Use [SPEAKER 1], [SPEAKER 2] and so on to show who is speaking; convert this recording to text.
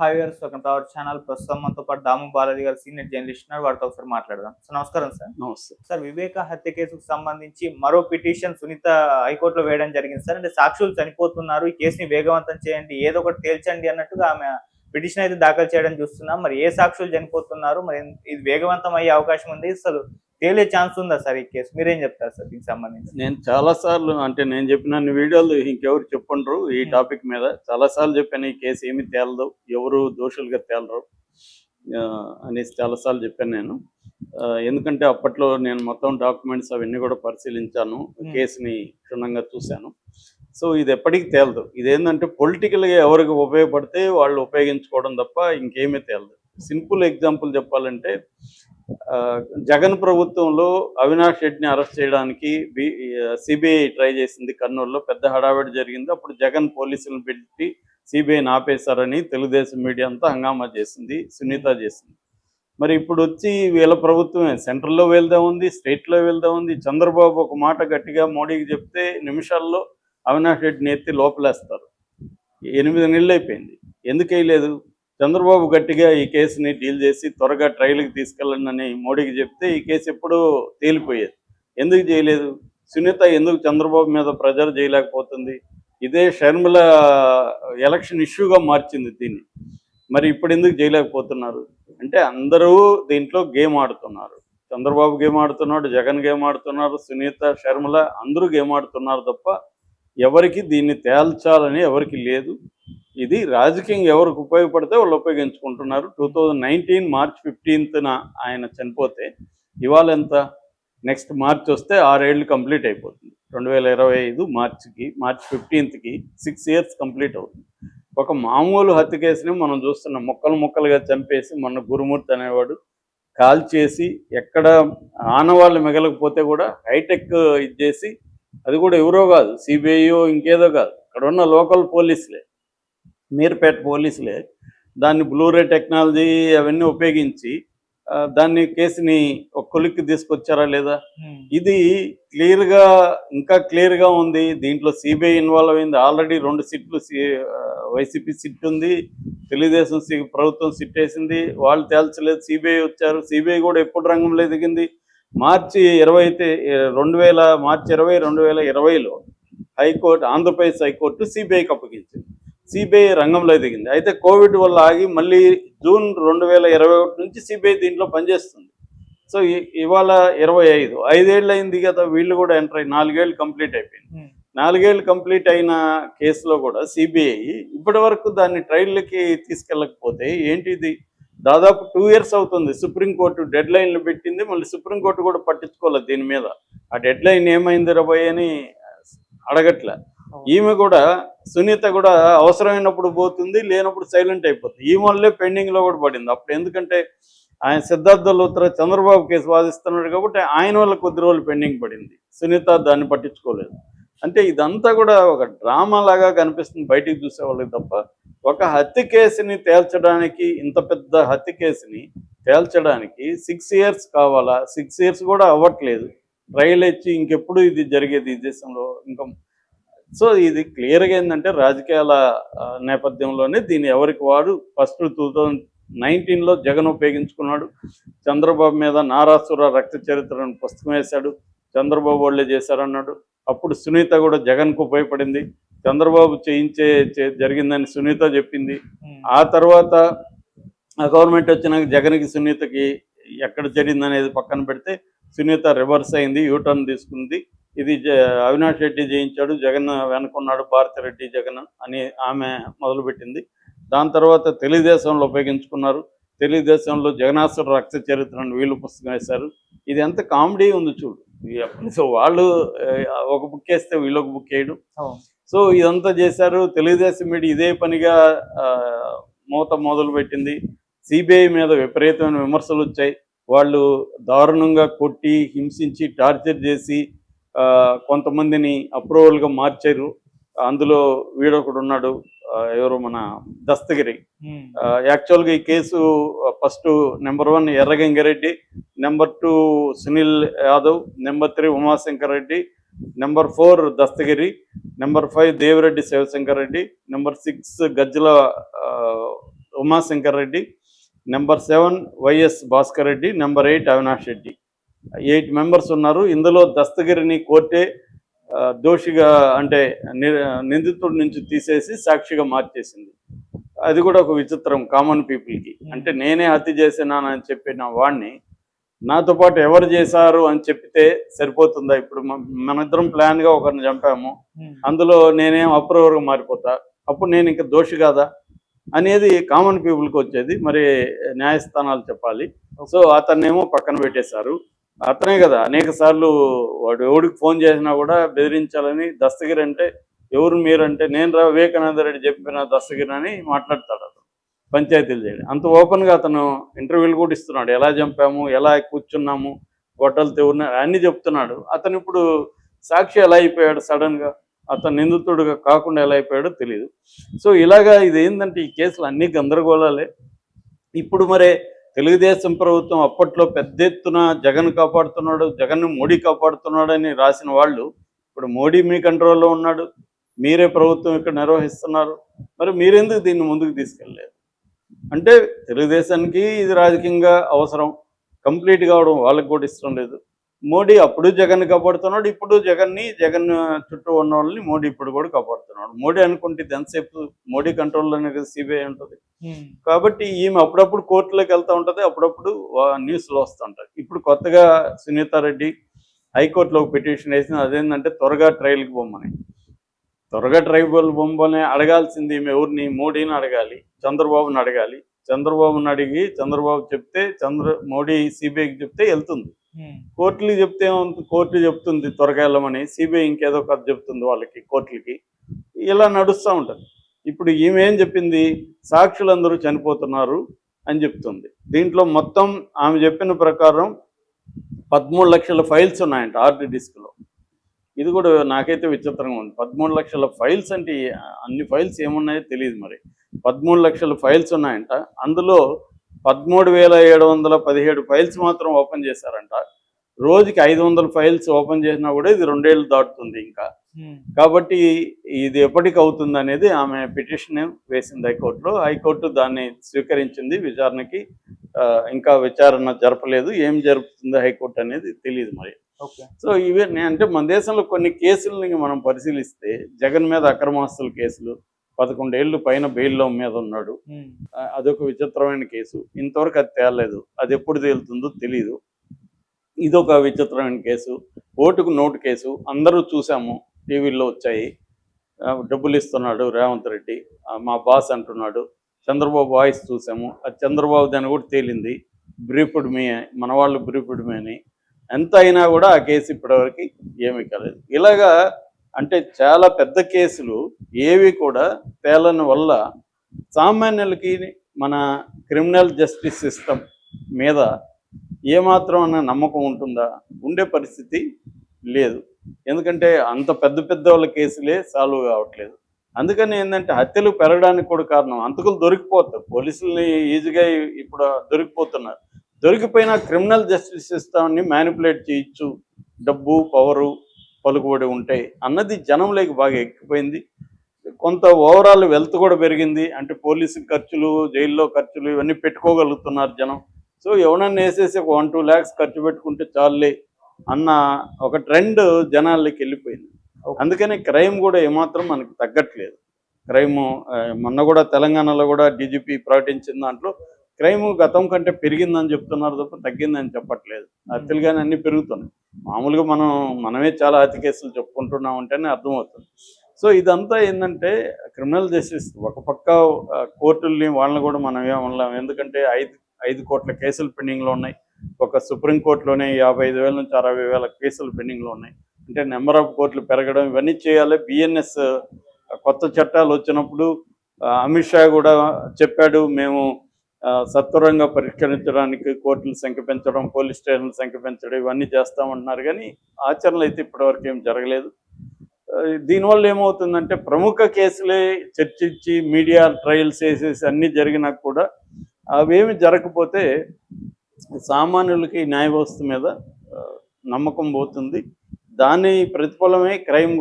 [SPEAKER 1] Hi గారు to our channel ప్రస్తుతం మనతో పాటు దాము బాలాజీ గారు సీనియర్ జర్నలిస్ట్ ఉన్నారు. వారితో ఒకసారి మాట్లాడదాం. సో నమస్కారం సార్.
[SPEAKER 2] నమస్తే.
[SPEAKER 1] సార్ వివేక హత్య కేసుకు సంబంధించి మరో పిటిషన్ సునీత హైకోర్టులో వేయడం జరిగింది సార్. అంటే సాక్షులు చనిపోతున్నారు. ఈ కేసుని వేగవంతం చేయండి. ఏదో ఒకటి తేల్చండి అన్నట్టుగా ఆమె పిటిషన్ అయితే దాఖలు చేయడం చూస్తున్నాం. మరి ఏ సాక్షులు చనిపోతున్నారు? మరి ఇది వేగవంతం అయ్యే అవకాశం ఉంది. అసలు తేలే ఛాన్స్ ఉందా సార్ ఈ కేసు? మీరేం చెప్తారు సార్ దీనికి సంబంధించి?
[SPEAKER 2] నేను చాలా సార్లు అంటే నేను చెప్పిన వీడియోలు ఇంకెవరు చెప్పండ్రు ఈ
[SPEAKER 1] Hmm.
[SPEAKER 2] టాపిక్ మీద. చాలా సార్లు చెప్పాను ఈ కేసు ఏమి తేలదు ఎవరు దోషులుగా తేలరు అనేసి చాలా సార్లు చెప్పాను నేను. ఎందుకంటే అప్పట్లో నేను మొత్తం డాక్యుమెంట్స్ అవన్నీ కూడా పరిశీలించాను
[SPEAKER 1] Hmm.
[SPEAKER 2] కేసుని క్షుణ్ణంగా చూశాను. సో ఇది ఎప్పటికీ తేలదు. ఇదేంటంటే పొలిటికల్గా ఎవరికి ఉపయోగపడితే వాళ్ళు ఉపయోగించుకోవడం తప్ప ఇంకేమీ తేలదు. సింపుల్ ఎగ్జాంపుల్ చెప్పాలంటే ఆ, జగన్ ప్రభుత్వంలో అవినాష్ రెడ్డిని అరెస్ట్ చేయడానికి సిబిఐ ట్రై చేసింది కర్నూలులో. పెద్ద హడావిడి జరిగింది. అప్పుడు జగన్ పోలీసులను పెట్టి సిబిఐని ఆపేశారని తెలుగుదేశం మీడియా అంతా హంగామా చేసింది సునీత చేసింది. మరి ఇప్పుడు వచ్చి వీళ్ళ ప్రభుత్వమే సెంట్రల్లో వెళ్దా ఉంది స్టేట్లో వెళ్దా ఉంది? చంద్రబాబు ఒక మాట గట్టిగా మోడీకి చెప్తే నిమిషాల్లో అవినాష్ రెడ్డిని ఎత్తి లోపలేస్తారు. ఎనిమిది నెలలు అయిపోయింది. ఎందుకు వేయలేదు? చంద్రబాబు గట్టిగా ఈ కేసుని డీల్ చేసి త్వరగా ట్రయల్కి తీసుకెళ్ళండి మోడీకి చెప్తే ఈ కేసు ఎప్పుడూ తేలిపోయేది. ఎందుకు చేయలేదు? సునీత ఎందుకు చంద్రబాబు మీద ప్రెజర్ చేయలేకపోతుంది? ఇదే షర్మిల ఎలక్షన్ ఇష్యూగా మార్చింది దీన్ని. మరి ఇప్పుడు ఎందుకు చేయలేకపోతున్నారు? అంటే అందరూ దీంట్లో గేమ్ ఆడుతున్నారు. చంద్రబాబు గేమ్ ఆడుతున్నాడు జగన్ గేమ్ ఆడుతున్నారు సునీత షర్మిల అందరూ గేమ్ ఆడుతున్నారు తప్ప ఎవరికి దీన్ని తేల్చాలని ఎవరికి లేదు. ఇది రాజకీయం ఎవరికి ఉపయోగపడితే వాళ్ళు ఉపయోగించుకుంటున్నారు. టూ థౌజండ్ నైన్టీన్ మార్చ్ ఫిఫ్టీన్త్న ఆయన చనిపోతే ఇవాళ ఎంత? నెక్స్ట్ మార్చ్ వస్తే ఆరేళ్ళు కంప్లీట్ అయిపోతుంది. రెండు వేల ఇరవై ఐదు మార్చికి మార్చ్ ఫిఫ్టీన్త్కి సిక్స్ ఇయర్స్ కంప్లీట్ అవుతుంది. ఒక మామూలు హత్య కేసుని మనం చూస్తున్నాం. ముక్కలు ముక్కలుగా చంపేసి మొన్న గురుమూర్తి అనేవాడు కాల్ చేసి ఎక్కడ ఆనవాళ్ళు మిగలకపోతే కూడా హైటెక్ ఇది చేసి అది కూడా ఎవరో కాదు సిబిఐయో ఇంకేదో కాదు. అక్కడ ఉన్న లోకల్ పోలీసులే. మీర్పేట పోలీసులే దాన్ని బ్లూరే టెక్నాలజీ అవన్నీ ఉపయోగించి దాన్ని కేసుని ఒక కొలిక్కి తీసుకొచ్చారా లేదా? ఇది క్లియర్గా ఇంకా క్లియర్గా ఉంది. దీంట్లో సిబిఐ ఇన్వాల్వ్ అయింది. ఆల్రెడీ రెండు సిట్లు వైసీపీ సిట్ ఉంది తెలుగుదేశం ప్రభుత్వం సిట్ వేసింది. వాళ్ళు తేల్చలేదు. సిబిఐ వచ్చారు. సిబిఐ కూడా ఎప్పుడు రంగంలో దిగింది మార్చి ఇరవై అయితే రెండు వేల మార్చి ఇరవై రెండు వేల ఇరవైలో హైకోర్టు ఆంధ్రప్రదేశ్ హైకోర్టు సిబిఐకి అప్పగించింది. సిబిఐ రంగంలో దిగింది. అయితే కోవిడ్ వల్ల ఆగి మళ్ళీ జూన్ రెండు వేల ఇరవై ఒకటి నుంచి సిబిఐ దీంట్లో పనిచేస్తుంది. సో ఇవాళ ఇరవై ఐదు. ఐదేళ్ళు అయింది కదా వీళ్ళు కూడా ఎంటర్ అయ్యి నాలుగేళ్ళు కంప్లీట్ అయిపోయింది. నాలుగేళ్ళు కంప్లీట్ అయిన కేసులో కూడా సిబిఐ ఇప్పటి వరకు దాన్ని ట్రయల్కి తీసుకెళ్ళకపోతే ఏంటిది? దాదాపు టూ ఇయర్స్ అవుతుంది. సుప్రీంకోర్టు డెడ్ లైన్లు పెట్టింది. మళ్ళీ సుప్రీంకోర్టు కూడా పట్టించుకోలేదు దీని మీద. ఆ డెడ్ లైన్ ఏమైంది రబాయ్ అని అడగట్లే. ఈమె కూడా సునీత కూడా అవసరమైనప్పుడు పోతుంది లేనప్పుడు సైలెంట్ అయిపోతుంది. ఈ వల్లే పెండింగ్లో కూడా పడింది. అప్పుడు ఎందుకంటే ఆయన సిద్ధార్థ లోత్ర చంద్రబాబు కేసు వాదిస్తున్నాడు కాబట్టి ఆయన వల్ల కొద్ది రోజులు పెండింగ్ పడింది. సునీత దాన్ని పట్టించుకోలేదు. అంటే ఇదంతా కూడా ఒక డ్రామా లాగా కనిపిస్తుంది బయటికి చూసే వాళ్ళకి తప్ప. ఒక హత్య కేసుని తేల్చడానికి ఇంత పెద్ద హత్య కేసుని తేల్చడానికి సిక్స్ ఇయర్స్ కావాలా? సిక్స్ ఇయర్స్ కూడా అవ్వట్లేదు. ట్రయల్ ఇచ్చి ఇంకెప్పుడు ఇది జరిగేది ఈ దేశంలో? ఇంకా సో ఇది క్లియర్గా ఏంటంటే రాజకీయాల నేపథ్యంలోనే దీన్ని ఎవరికి వాడు? ఫస్ట్ టూ థౌజండ్ నైన్టీన్లో జగన్ ఉపయోగించుకున్నాడు. చంద్రబాబు మీద నారాసుర రక్త చరిత్రను పుస్తకం వేశాడు. చంద్రబాబు వాళ్ళే చేశారన్నాడు. అప్పుడు సునీత కూడా జగన్కు ఉపయోగపడింది. చంద్రబాబు చేయించే జరిగిందని సునీత చెప్పింది. ఆ తర్వాత గవర్నమెంట్ వచ్చినాక జగన్కి సునీతకి ఎక్కడ జరిగింది అనేది పక్కన పెడితే సునీత రివర్స్ అయింది యూటర్న్ తీసుకుంది. ఇది జ- అవినాష్ రెడ్డి జయించాడు జగన్ వెనుకున్నాడు భారతిరెడ్డి జగన్ అని ఆమె మొదలుపెట్టింది. దాని తర్వాత తెలుగుదేశంలో ఉపయోగించుకున్నారు. తెలుగుదేశంలో జగనాసుర రక్త చరిత్రను వీళ్ళు పుస్తకం వేశారు. ఇది ఎంత కామెడీ ఉంది చూడు. సో వాళ్ళు ఒక బుక్ వేస్తే వీళ్ళు ఒక బుక్ వేయడం. సో ఇదంతా చేశారు. తెలుగుదేశం మీడియా ఇదే పనిగా మూత మొదలు పెట్టింది సిబిఐ మీద విపరీతమైన విమర్శలు వచ్చాయి. వాళ్ళు దారుణంగా కొట్టి హింసించి టార్చర్ చేసి కొంతమందిని అప్రూవల్గా మార్చారు. అందులో వీడొకడు ఉన్నాడు ఎవరు మన దస్తగిరి. యాక్చువల్గా ఈ case first number one Erra Ganga Reddy number two Sunil Yadav number three Umashankar Reddy number four Dastagiri number five Devireddy Shivashankar Reddy number six Gajjala Umashankar Reddy number seven YS Bhaskar Reddy number eight Avinash Reddy. Eight members ఉన్నారు. ఇందులో దస్తగిరిని కోర్టే దోషిగా అంటే నిందితుడి నుంచి తీసేసి సాక్షిగా మార్చేసింది. అది కూడా ఒక విచిత్రం కామన్ పీపుల్కి. అంటే నేనే హత్య చేసినానని చెప్పిన వాడిని నాతో పాటు ఎవరు చేశారు అని చెప్పితే సరిపోతుందా? ఇప్పుడు మనిద్దరం ప్లాన్గా ఒకరిని చంపాము. అందులో నేనేం అప్రూవర్గా మారిపోతా? అప్పుడు నేను ఇంకా దోషి కాదా? అనేది కామన్ పీపుల్కి వచ్చేది. మరి న్యాయస్థానాలు చెప్పాలి. సో అతన్నేమో పక్కన పెట్టేశారు. అతనే కదా. అనేక సార్లు వాడు ఎవడికి ఫోన్ చేసినా కూడా బెదిరించాలని దస్తగిరి అంటే ఎవరు మీరంటే నేను రా వివేకానంద రెడ్డి చెప్పిన దస్తగిరి అని మాట్లాడతాడు అతను. పంచాయతీలు చేయడం. అంత ఓపెన్గా అతను ఇంటర్వ్యూలు కూడా ఇస్తున్నాడు. ఎలా చంపాము ఎలా కూర్చున్నాము గొట్టలు తెవున్నా అన్ని చెప్తున్నాడు. అతను ఇప్పుడు సాక్షి ఎలా అయిపోయాడు సడన్గా అతను నిందితుడుగా కాకుండా ఎలా అయిపోయాడో తెలియదు సో ఇలాగా ఇది ఏంటంటే ఈ కేసులు అన్ని గందరగోళాలే. ఇప్పుడు మరే తెలుగుదేశం ప్రభుత్వం అప్పట్లో పెద్ద ఎత్తున జగన్ కాపాడుతున్నాడు జగన్ మోడీ కాపాడుతున్నాడు అని రాసిన వాళ్ళు ఇప్పుడు మోడీ మీ కంట్రోల్లో ఉన్నాడు మీరే ప్రభుత్వం ఇక్కడ నిర్వహిస్తున్నారు. మరి మీరెందుకు దీన్ని ముందుకు తీసుకెళ్ళలేదు? అంటే తెలుగుదేశానికి ఇది రాజకీయంగా అవసరం కంప్లీట్ కావడం వాళ్ళకి కూడా ఇష్టం లేదు. మోడీ అప్పుడు జగన్ కాపాడుతున్నాడు ఇప్పుడు జగన్ని జగన్ చుట్టూ ఉన్న వాళ్ళని మోడీ ఇప్పుడు కూడా కాపాడుతున్నాడు మోడీ అనుకుంటే ఎంతసేపు మోడీ కంట్రోల్లోనే కదా సిబిఐ ఉంటుంది. కాబట్టి ఈమె అప్పుడప్పుడు కోర్టులోకి వెళ్తూ ఉంటుంది అప్పుడప్పుడు వా- న్యూస్లో వస్తుంటాయి ఇప్పుడు కొత్తగా సునీతారెడ్డి హైకోర్టులో ఒక పిటిషన్ వేసింది అదేంటంటే త్వరగా ట్రయల్కి బొమ్మని త్వరగా ట్రైబల్ బొమ్మని అడగాల్సింది ఈమె ఎవరిని? మోడీని అడగాలి చంద్రబాబుని అడగాలి. చంద్రబాబుని అడిగి చంద్రబాబు చెప్తే చంద్ర మోడీ సిబిఐకి చెప్తే వెళ్తుంది. కోర్టులు చెప్తే కోర్టు చెప్తుంది త్వరగా వెళ్ళమని సిబిఐ ఇంకేదో కథ చెప్తుంది వాళ్ళకి కోర్టులకి. ఇలా నడుస్తూ ఉంటుంది. ఇప్పుడు ఈమె ఏం చెప్పింది? సాక్షులందరూ చనిపోతున్నారు అని చెప్తుంది. దీంట్లో మొత్తం ఆమె చెప్పిన ప్రకారం పదమూడు లక్షల ఫైల్స్ ఉన్నాయంట హార్డ్ డిస్క్లో. ఇది కూడా నాకైతే విచిత్రంగా ఉంది. పదమూడు లక్షల ఫైల్స్ అంటే అన్ని ఫైల్స్ ఏమున్నాయో తెలియదు మరి. పదమూడు లక్షల ఫైల్స్ ఉన్నాయంట. అందులో పదమూడు వేల ఏడు వందల పదిహేడు ఫైల్స్ మాత్రం ఓపెన్ చేశారంట. రోజుకి ఐదు వందల ఫైల్స్ ఓపెన్ చేసినా కూడా ఇది రెండేళ్ళు దాటుతుంది ఇంకా. కాబట్టి ఇది ఎప్పటికి అవుతుంది అనేది ఆమె పిటిషన్ వేసింది హైకోర్టులో. హైకోర్టు దాన్ని స్వీకరించింది విచారణకి. ఇంకా విచారణ జరపలేదు. ఏం జరుపుతుంది హైకోర్టు అనేది తెలియదు మరి.
[SPEAKER 1] ఓకే
[SPEAKER 2] సో ఇవే అంటే మన దేశంలో కొన్ని కేసులని మనం పరిశీలిస్తే జగన్ మీద అక్రమాస్తుల కేసులు పదకొండేళ్ళు పైన బెయిల్లో మీద ఉన్నాడు. అదొక విచిత్రమైన కేసు. ఇంతవరకు అది తేలలేదు. అది ఎప్పుడు తేలుతుందో తెలియదు ఇదొక విచిత్రమైన కేసు. ఓటుకు నోటు కేసు. అందరూ చూసాము. టీవీల్లో వచ్చాయి. డబ్బులు ఇస్తున్నాడు రేవంత్ రెడ్డి. మా బాస్ అంటున్నాడు. చంద్రబాబు వాయిస్ చూసాము. అది చంద్రబాబు దాన్ని కూడా తేలింది. బ్రీఫ్డ్ మీ మన వాళ్ళు బ్రీఫ్డ్ మీ అని. ఎంత అయినా కూడా ఆ కేసు ఇప్పటివరకు ఏమీ కాలేదు. ఇలాగా అంటే చాలా పెద్ద కేసులు ఏవి కూడా తేలని వల్ల సామాన్యులకి మన క్రిమినల్ జస్టిస్ సిస్టమ్ మీద ఏమాత్రం అన్న నమ్మకం ఉంటుందా? ఉండే పరిస్థితి లేదు. ఎందుకంటే అంత పెద్ద పెద్ద వాళ్ళ కేసులే సాల్వ్ కావట్లేదు. అందుకని ఏంటంటే హత్యలు పెరగడానికి కూడా కారణం అంతకులు దొరికిపోతారు పోలీసుల్ని ఈజీగా ఇప్పుడు దొరికిపోతున్నారు. దొరికిపోయిన క్రిమినల్ జస్టిస్ సిస్టమ్ని మ్యానిపులేట్ చేయొచ్చు. డబ్బు పవరు పలుకుబడి ఉంటాయి. అన్నది జనంలోకి బాగా ఎక్కిపోయింది. కొంత ఓవరాల్ వెల్త్ కూడా పెరిగింది. అంటే పోలీసు ఖర్చులు జైల్లో ఖర్చులు ఇవన్నీ పెట్టుకోగలుగుతున్నారు జనం. సో ఎవడన్నా వేసేసి ఒక వన్ టూ ల్యాక్స్ ఖర్చు పెట్టుకుంటే చాలులే అన్న ఒక ట్రెండ్ జనాల్లోకి వెళ్ళిపోయింది. అందుకని క్రైమ్ కూడా ఏమాత్రం మనకి తగ్గట్లేదు. క్రైమ్ మొన్న కూడా తెలంగాణలో కూడా డీజీపీ ప్రకటించిన దాంట్లో క్రైమ్ గతం కంటే పెరిగిందని చెప్తున్నారు తప్ప తగ్గిందని చెప్పట్లేదు. హత్యలు కానీ అన్ని పెరుగుతున్నాయి. మామూలుగా మనం మనమే చాలా హత్య కేసులు చెప్పుకుంటున్నాం అంటేనే అర్థమవుతుంది. సో ఇదంతా ఏంటంటే క్రిమినల్ జస్టిస్ ఒక పక్క కోర్టుల్ని వాళ్ళని కూడా మనం ఏమనలేం ఎందుకంటే ఐదు ఐదు కోట్ల కేసులు పెండింగ్లో ఉన్నాయి. ఒక సుప్రీంకోర్టులోనే యాభై ఐదు వేల నుంచి అరవై వేల కేసులు పెండింగ్లో ఉన్నాయి. అంటే నెంబర్ ఆఫ్ కోర్టులు పెరగడం ఇవన్నీ చేయాలి. బిఎన్ఎస్ కొత్త చట్టాలు వచ్చినప్పుడు అమిత్ షా కూడా చెప్పాడు మేము సత్వరంగా పరిష్కరించడానికి కోర్టుల సంఖ్య పెంచడం పోలీస్ స్టేషన్ల సంఖ్య పెంచడం ఇవన్నీ చేస్తామంటున్నారు కానీ ఆచరణలు అయితే ఇప్పటివరకు ఏం జరగలేదు. దీనివల్ల ఏమవుతుందంటే ప్రముఖ కేసులే చర్చించి మీడియా ట్రయల్స్ వేసేసి అన్నీ జరిగినా కూడా అవేమి జరగకపోతే సామాన్యులకి న్యాయ వ్యవస్థ మీద నమ్మకం పోతుంది. దాని ప్రతిఫలమే క్రైమ్